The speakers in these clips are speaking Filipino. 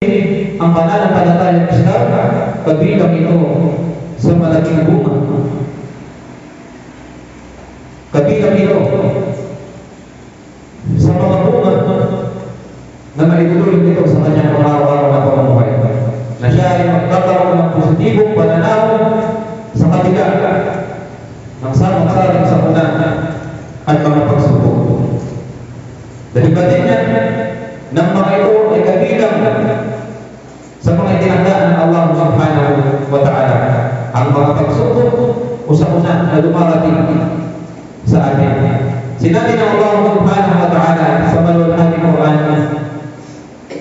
ang pananampalatayang Islam, kabilang ito sa malaking bunga. Kabilang ito sa mga bunga na maitulog nito sa kanyang araw-araw na pamumuhay. Na siya ay magkakaroon ng o sakuna na dumarating sa atin. Sinabi ng Allah subhanahu wa ta'ala sa maluwalhati Quran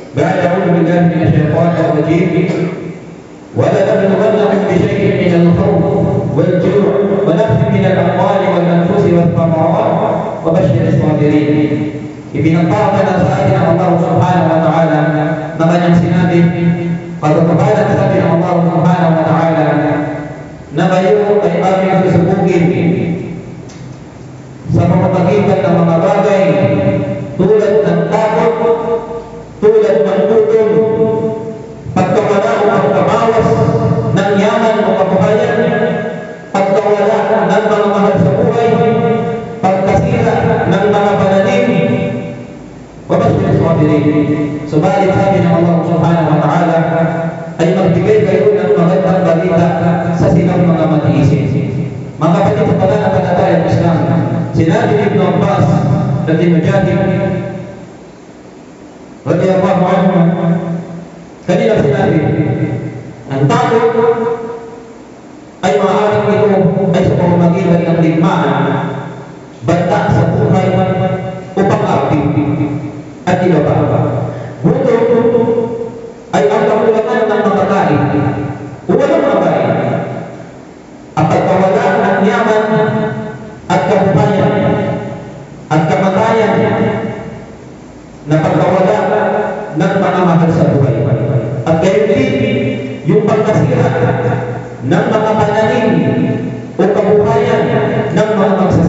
بعد أعوذ بالله من الشيطان الرجيم ولنبلونكم بشيء من الخوف والجوع ونفس من الأموال والأنفس والثمرات وبشر الصابرين Ibinagpapala sa atin ng Allah subhanahu wa ta'ala na kanyang sinabi Pagkakabalan sabi ng Allah subhanahu wa ta'ala na kayo ay aming susubukin sa pamamagitan ng mga bagay tulad ng takot, tulad ng gutom, pagkawala o pagkabawas ng yaman o kabuhayan, pagkawala ng mga mahal sa buhay, pagkasira ng mga pananim, wabashir sabirin. Subalit sabi ng sa silang mga matiisin. Mga kapatid sa pananampalatayang Islam, sinabi ni Ibn Abbas na tinujahid radiyallahu anhu kanila sinabi ang takot ay maaaring ito ay sa pamamagitan ng ligmaan banta sa buhay o pang-api at iba pa. Gutom ay ang kabuhayan at kamatayan na pagkawala ng mga mahal sa buhay. At gayon din, yung pagkasira ng mga pananim o kabuhayan ng mga magsasaka.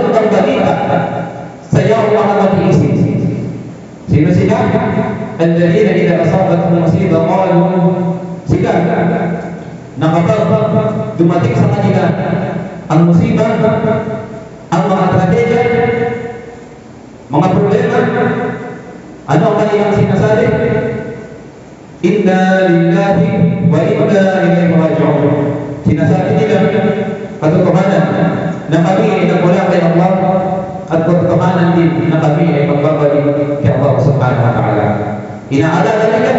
ng magandang balita sa iyong mga matiisin. Sino sila? الذين إذا أصابتهم مصيبة قالوا sila na kapag dumating sa kanila ang musiba, ang mga tragedya, mga problema, ano ang kanilang sinasabi? Inna lillahi wa inna ilayhi raji'un. Sinasabi nila, katotohanan na kami ay nagmula kay Allah at katotohanan din na kami ay magbabalik kay Allah subhanahu wa ta'ala. Inaalala nila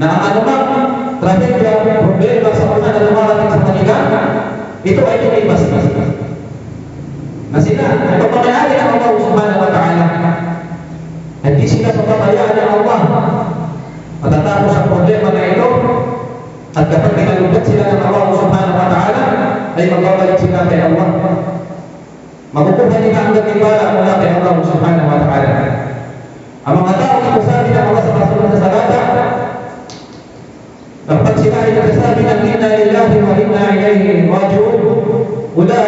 na ang anumang trahedya, problema sa una na lumarating sa kanila, ito ay lumipas na. Na sila, ay pagpamayari ng Allah subhanahu wa ta'ala. Hindi sila pagpamayari ng Allah. Matatapos ang problema na ito, at kapag kinalugad sila ay magbabalik sila kay Allah. Makukuha nila ang gatiwala mula kay Allah subhanahu wa ta'ala. Ang mga tao na sabi ng Allah sa kasunod na salata, kapag sila ay nagsasabi ng inna lillahi wa inna ilayhi raji'un, ulaika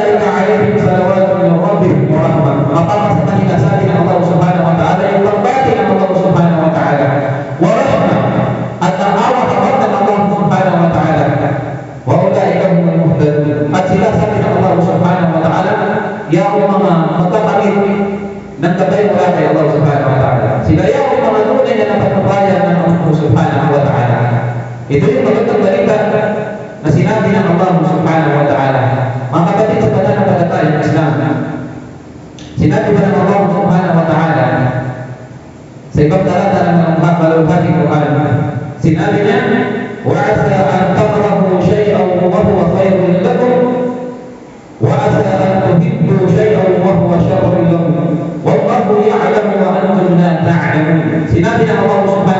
tidak mau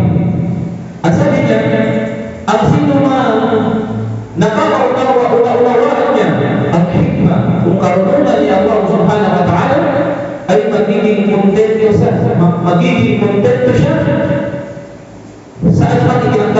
Nakakaunawa-unawaan niya ang hikma kung karunungan ni Allah subhanahu wa ta'ala ay magiging kontento siya, magiging kontento siya. Saan man ikinang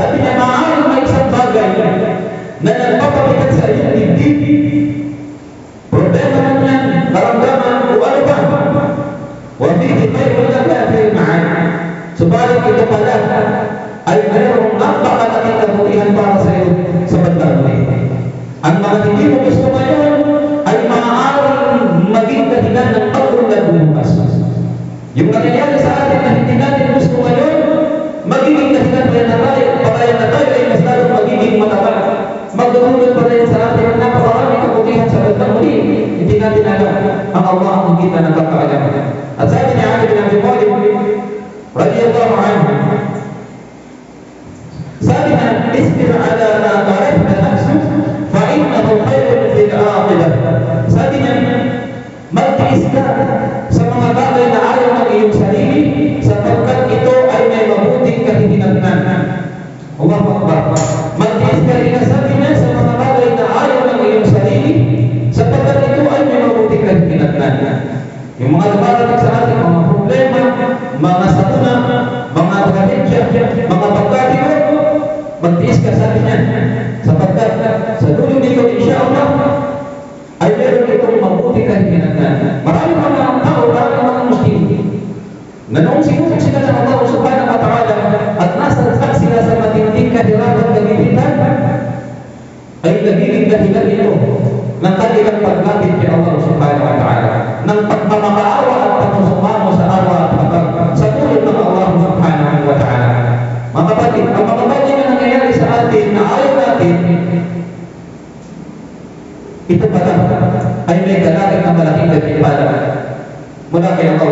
Tapi memang alam lain sebagai dan yang papa kita dalam zaman walaupun waktu kita berada di ma'an sebalik itu pada ayat-ayat nampak pada kita pilihan para saya sebentar ini antara ini mungkin semuanya ayat ma'al maging kehilangan takut dan ng kasar yang السيدنا علي بن أبي طالب رضي الله عنه. سلم اسم على ما Yung mga dumarating sa ating mga problema, mga sakuna, mga tragedya, mga pagkatiwan, magtiis ka sa atin yan. Sapagkat sa dulo nito, insyaAllah, ay meron itong mabuti kahinginan. Marami mga tao, marami mga muslim, na noong siguro sila sa Allah subhanahu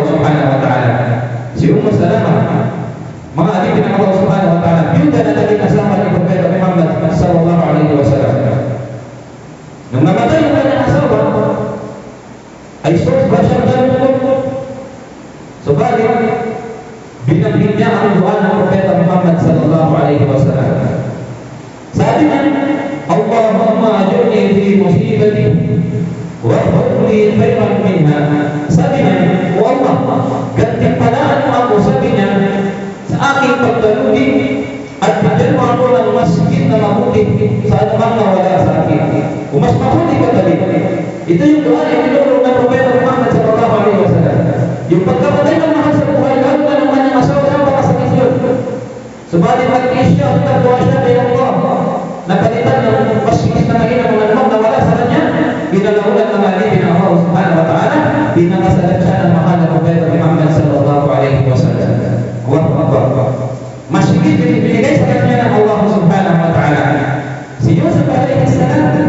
subhanahu wa ta'ala. Sa iyong mga salamat, mga ating pinakawa subhanahu wa ta'ala, build Subalit nag-isya ang nagawa siya kay Allah. Nagkalitan ng masigis na mahina ng anak, nawala sa kanya. Binalawulan ng alipin ng Allah subhanahu wa ta'ala. Binakasalat siya ng mahal ng Ubayat Muhammad sallallahu alaihi wa sallam. Allahu Akbar. Masigit binibigay sa kanya ng Allah subhanahu wa ta'ala. Si Yusuf alaihi salam,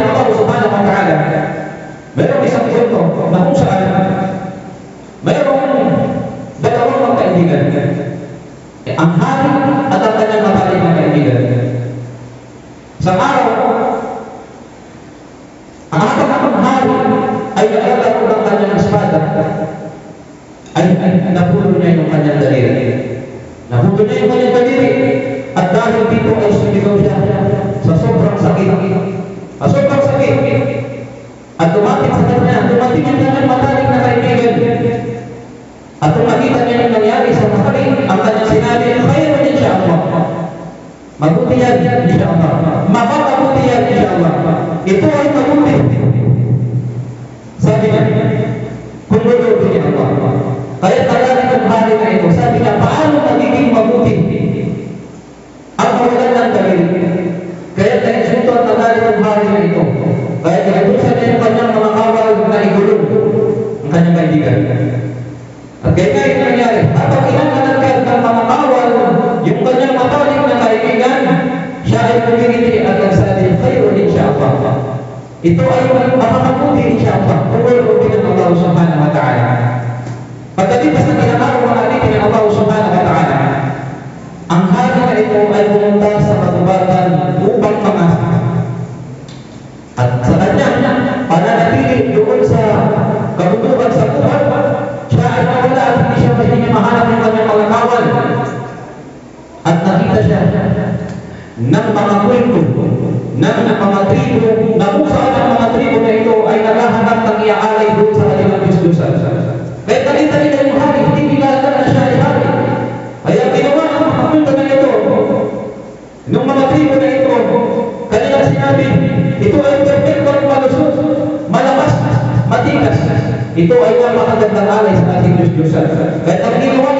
ng Allah subhanahu wa ta'ala. Mayroong isang isang na kung saan mayroong dalawang mga kaibigan. Eh, ang hari at ang kanyang matalik na kaibigan. Sa araw, ang apat ng hari ay naglalaro ng kanyang espada ay, ay napulo niya yung kanyang daliri. Napulo niya yung kanyang daliri at dahil dito ay sumigaw Mabutihan insyaallah. Maka mabutihan insyaallah. Itu orang mabuti. Saya tidak kullu bi Allah. Kaya tanda di hari itu, ito, sa tidak paano magiging mabuti ang kawalan ng dalil. Kaya tayo sunto ang tanda di hari na. Kaya tayo Ito ay ang makabuti ni Shafak. Kung ay ubi ng Allah subhanahu wa ta'ala. Pagkalipas na pinakaroon, Ito ay napakagandang alay sa ating Diyos Diyosan. Kaya ang ginawa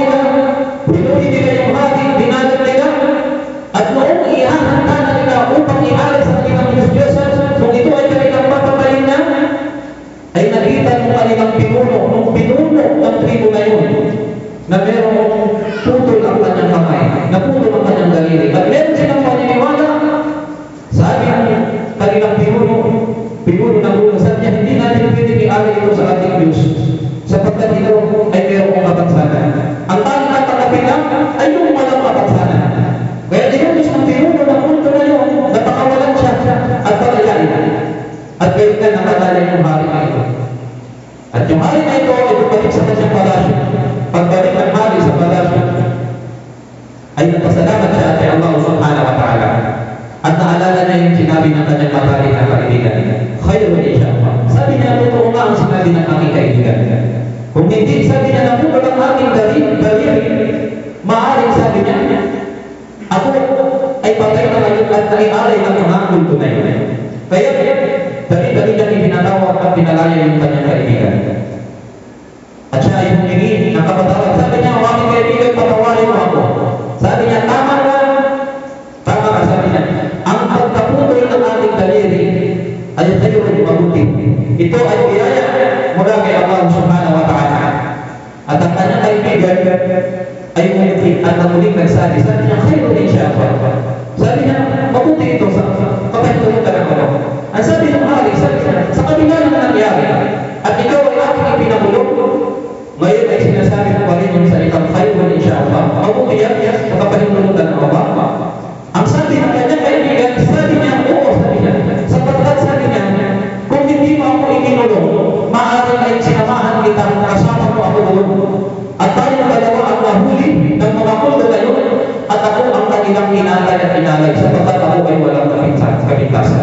ako ang kanilang inalay at inalay, sapagkat ako ay walang kapintasan. kapintasan.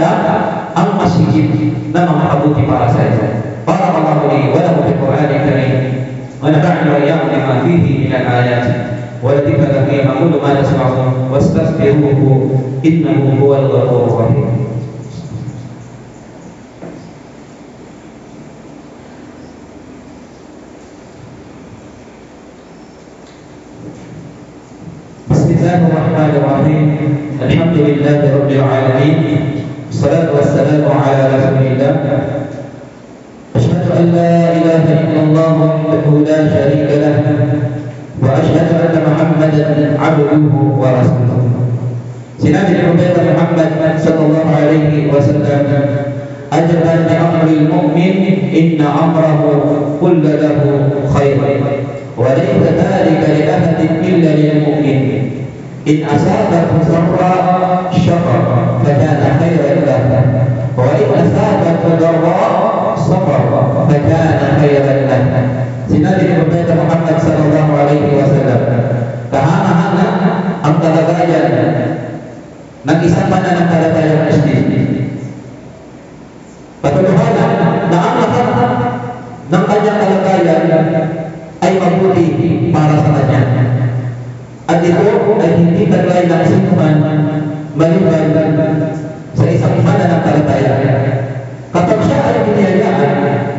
ada al-masjid nama kabuti para saya Barakallahu li wa lahu fil Qur'an al-Karim. Wa nafa'ni wa iyyakum bima fihi ayat. wa dhikra lakum yaqulu ma tasma'un wastaghfiruhu innahu huwal ghafurur rahim. عبده ورسوله. سناد الحبيب محمد صلى الله عليه وسلم أجبا لأمر المؤمن إن أمره كل له خير وليس ذلك لأحد إلا للمؤمن. إن أصابته سراء شكر فكان خيرا له وإن أصابته ضراء صبر فكان خيرا له. Sinabi ni Propeta Muhammad sallallahu alaihi wasallam, kahanga-hanga ang kalagayan ng isang mananampalatayang Muslim. Patulohanan na ang lahat ng kanyang kalagayan ay mabuti para sa kanya. At ito ay hindi kagaya ng sinuman maliban sa isang mananampalataya. Kapag siya ay biniyayaan,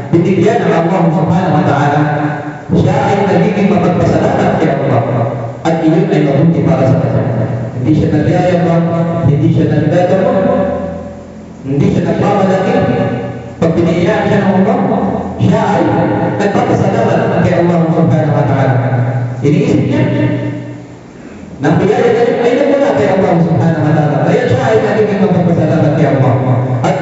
binigyan ng Allah subhanahu wa ta'ala, siya ay nagiging mapagpasalamat kay Allah. At iyon ay mabuti para sa kanya. Hindi siya nagyayabang, hindi siya nagdadamo, hindi siya nagmamalaki. Pag biniyayaan siya ng Allah, siya ay nagpapasalamat kay Allah subhanahu wa ta'ala. Iniisip niya, nang biyaya niya ay nagmula kay Allah subhanahu wa ta'ala. Kaya siya ay nagiging mapagpasalamat kay Allah. At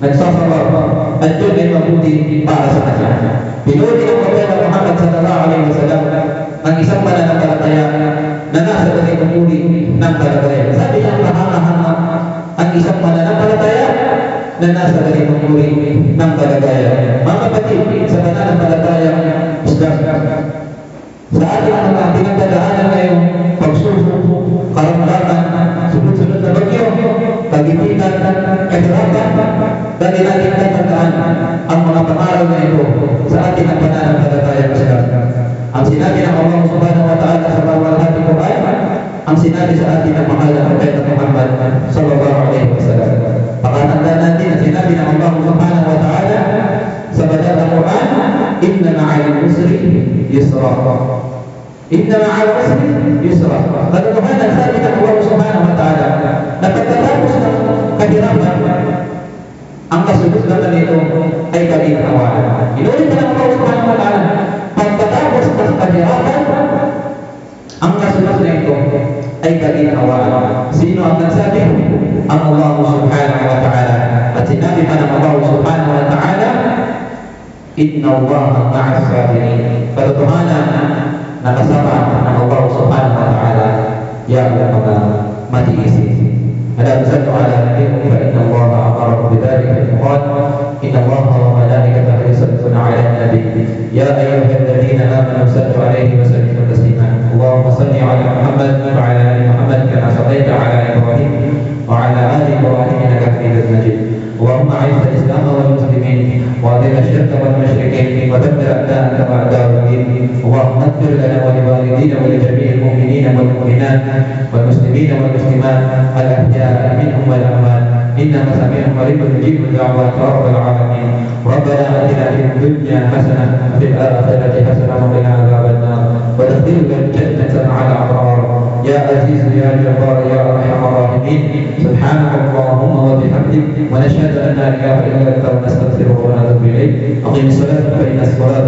nagsasabar, at yun ay mabuti para sa kanya. Pinuli ang Propeta Muhammad sallallahu alaihi wasallam ang isang mananampalataya na nasa pagkakapuli ng kalagayan. Sabi niya, kahanga-hanga ang isang mananampalataya na nasa pagkakapuli ng kalagayan. Mga kapatid, sa mananampalataya Islam, sa ating mga pinagdadaanan ngayong pagsusok, karamdaman, dahil natin tatandaan ang mga pangaral na ito sa ating ang pananampalataya Islam. Ang sinabi ng Allah subhanahu wa ta'ala sa bawal hati Quran, ang sinabi sa atin ng mahal na Propeta Muhammad sallallahu alaihi wasallam. Pakatanda natin ang sinabi ng Allah subhanahu wa ta'ala sa banal na Quran, Inna ma'al usri yusra. Inna ma'al usri yusra. Katotohanan sabi ng Allah subhanahu wa ta'ala na pagkatapos ng kahirapan, Pagkatan nito ay kalitawanan. Inulit na lang po. Pagkatapos kahirapan, ang na ito ay kalitawanan. Sino Allah subhanahu wa ta'ala. At sinabi pa Allah subhanahu wa ta'ala, Inna Allah nakasama ng Allah subhanahu wa ta'ala yang mga. Alam Inna Allah بذلك فقال إن الله وملائكته يصلون على النبي. يا أيها الذين آمنوا صلوا عليه وسلموا تسليما. اللهم صل على محمد وعلى آل محمد كما صليت على إبراهيم وعلى آل إبراهيم إنك حميد مجيد. اللهم أعز الإسلام والمسلمين وأذل الشرك والمشركين ودمر أعداءك وأعداء الدين. اللهم اغفر لنا ولوالدينا ولجميع المؤمنين والمؤمنات والمسلمين والمسلمات الأحياء منهم والأموات. إنك سميع قريب مجيب الدعوات يا رب العالمين. ربنا آتنا في الدنيا حسنة وفي الآخرة حسنة وقنا عذاب النار. وادخلنا الجنة مع الأبرار. يا عزيز يا جبار يا أرحم الراحمين. سبحانك اللهم وبحمدك ونشهد أن لا إله إلا أنت ونستغفرك ونتوب إليك. أقم الصلاة فإن الصلاة